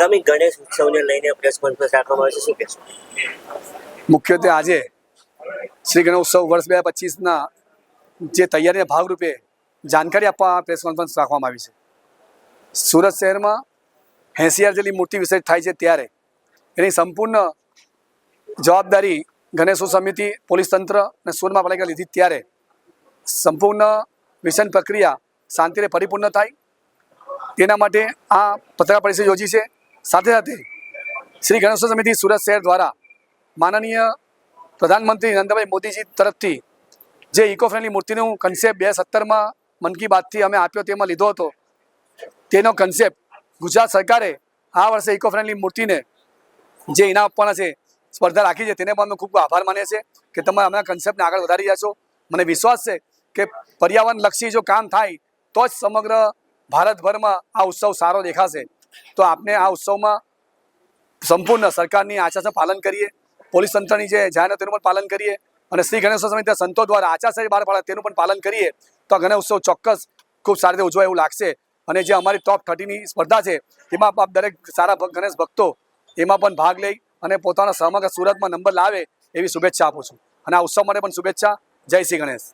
આગામી ગણેશ ઉત્સવને લઈને press conference રાખવામાં આવે છે. શું કહેશો? મુખ્યત્વે આજે શ્રી ગણેશ ઉત્સવ વર્ષ બે હજાર પચીસના જે તૈયારીના ભાગરૂપે જાણકારી આપવા પ્રેસ કોન્ફરન્સ રાખવામાં આવી છે. સુરત શહેરમાં હજાર જેટલી મૂર્તિ વિસર્જિત થાય છે ત્યારે એની સંપૂર્ણ જવાબદારી ગણેશ સમિતિ, પોલીસ તંત્ર અને સુરત મહાપાલિકા લીધી. ત્યારે સંપૂર્ણ મિશન પ્રક્રિયા શાંતિને પરિપૂર્ણ થાય. તેના માટે આ પત્રકાર પરિષદ યોજી છે. સાથે સાથે શ્રી ગણેશ સમિતિ સુરત શહેર દ્વારા માનનીય પ્રધાનમંત્રી નરેન્દ્રભાઈ મોદીજી તરફથી જે ઇકો ફ્રેન્ડલી મૂર્તિનું કન્સેપ્ટ બે સત્તરમાં મન કી બાતથી અમે આપ્યો તેમાં લીધો હતો, તેનો કન્સેપ્ટ ગુજરાત સરકારે આ વર્ષે ઇકો ફ્રેન્ડલી મૂર્તિને જે ઇનામ આપવાના છે, સ્પર્ધા રાખી છે, તેને પણ અમે ખૂબ આભાર માનીએ છીએ કે તમે અમારા કન્સેપ્ટને આગળ વધારી રહ્યા છો. મને વિશ્વાસ છે કે પર્યાવરણલક્ષી જો કામ થાય તો જ સમગ્ર ભારતભરમાં આ ઉત્સવ સારો દેખાશે. તો આપને આ ઉત્સવમાં સંપૂર્ણ સરકારની આચારસંહિતા પાલન કરીએ. પોલીસ તંત્રની જે જાહેરાત તેનું પણ પાલન કરીએ અને શ્રી ગણેશ સમિતિના સંતો દ્વારા આચારસંહિતા બહાર પાડે તેનું પણ પાલન કરીએ. તો આ ગણેશ ઉત્સવ ચોક્કસ ખૂબ સારી રીતે ઉજવાય એવું લાગશે. અને જે અમારી ટોપ થર્ટીની સ્પર્ધા છે, એમાં આપ દરેક સારા ગણેશ ભક્તો એમાં પણ ભાગ લઈ અને પોતાના સમગ્ર સુરતમાં નંબર લાવે એવી શુભેચ્છા આપું છું. અને આ ઉત્સવ માટે પણ શુભેચ્છા. જય શ્રી ગણેશ.